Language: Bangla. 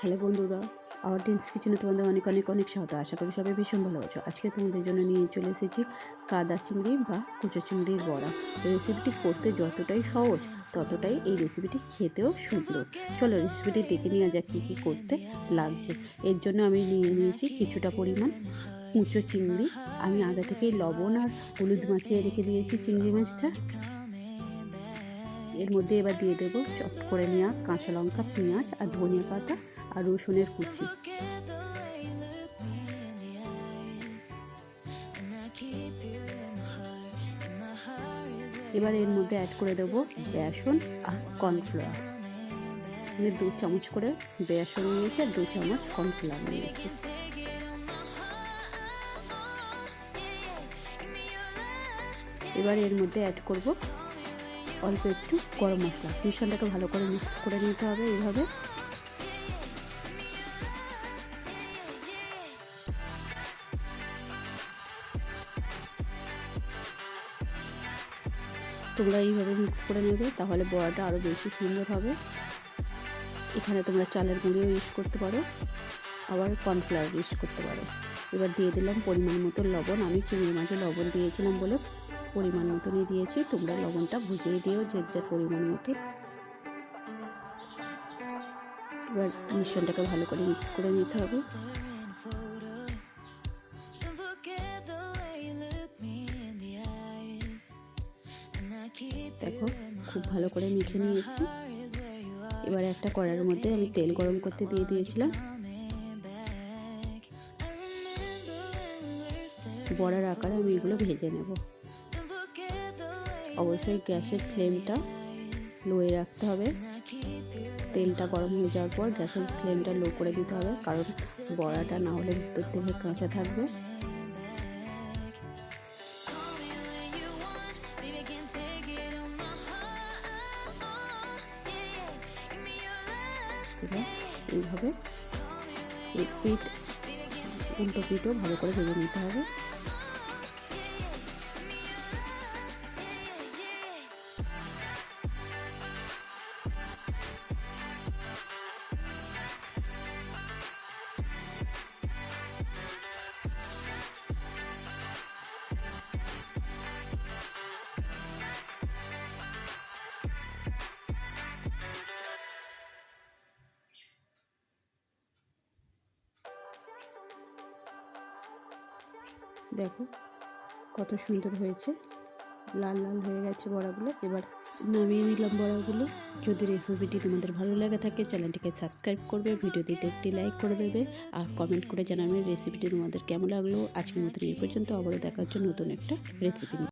হ্যালো বন্ধুরা, আমার ডিমস কিচেনে তোমাদের অনেক অনেক অনেক স্বাগত। আশা করি সবাই ভীষণ ভালো আছো। আজকে তোমাদের জন্য নিয়ে চলে এসেছি কাদা চিংড়ি বা কুচো চিংড়ির বড়া। রেসিপিটি করতে যতটাই সহজ, ততটাই এই রেসিপিটি খেতেও সুন্দর। চলো রেসিপিটি দেখে নেওয়া যাক কী কী করতে লাগছে। এর জন্য আমি নিয়ে নিয়েছি কিছুটা পরিমাণ কুচো চিংড়ি। আমি আগে থেকেই লবণ আর হলুদ মাখিয়ে রেখে দিয়েছি চিংড়ি মাছটা। এর মধ্যে এবার দিয়ে দেবো চট করে নেওয়া কাঁচা লঙ্কা, পেঁয়াজ আর ধনিয়া পাতা। আর রসুনের কুচি। এবার এর মধ্যে অ্যাড করে দেবো বেসন আর কর্নফ্লাওয়ার আমি দু চামচ করে বেসন নিয়েছি আর দু চামচ কর্নফ্লাওয়ার নিয়েছি। এবার এর মধ্যে অ্যাড করব অল্প একটু গরম মশলা। মিশ্রণটাকে ভালো করে মিক্স করে নিতে হবে এইভাবে। তোমরা এইভাবে মিক্স করে নেবে, তাহলে বড়াটা আরও বেশি সুন্দর হবে। এখানে তোমরা চালের গুঁড়িও ইউজ করতে পারো, আবার কর্নফ্লাওয়ার ইউজ করতে পারো। এবার দিয়ে দিলাম পরিমাণ মতো লবণ। আমি চিংড়ি মাঝে লবণ দিয়েছিলাম বলে পরিমাণ মতনই দিয়েছি। তোমরা লবণটা ভুজিয়ে দিও যে যার পরিমাণ মতো। এবার মিশ্রণটাকে ভালো করে মিক্স করে নিতে হবে। দেখো, খুব ভালো করে মেখে নিয়েছি। এবার একটা কড়ার মধ্যে আমি তেল গরম করতে দিয়ে দিয়েছিলাম। বড়ার আকারে আমি এগুলো ভেজে নেব। অবশ্যই গ্যাসের ফ্লেমটা লোয়ে রাখতে হবে। তেলটা গরম হয়ে যাওয়ার পর গ্যাসের ফ্লেমটা লো করে দিতে হবে, কারণ বড়াটা না হলে ভিতর থেকে কাঁচা থাকবে। এবার এইভাবে পিঠ উল্টো পিঠও ভালো করে ভেজে নিতে হবে। দেখো, কত সুন্দর হয়েছে। লাল লাল হয়ে গেছে বড়াগুলো। এবার নামিয়ে নিলাম বড়াগুলো। যদি রেসিপিটি তোমাদের ভালো লাগে থাকে, চ্যানেলটিকে সাবস্ক্রাইব করবে, ভিডিওটিতে একটি লাইক করে দেবে, আর কমেন্ট করে জানাবে রেসিপিটি তোমাদের কেমন লাগল। আজকের মতন এই পর্যন্ত। আবারও দেখার জন্য নতুন একটা রেসিপি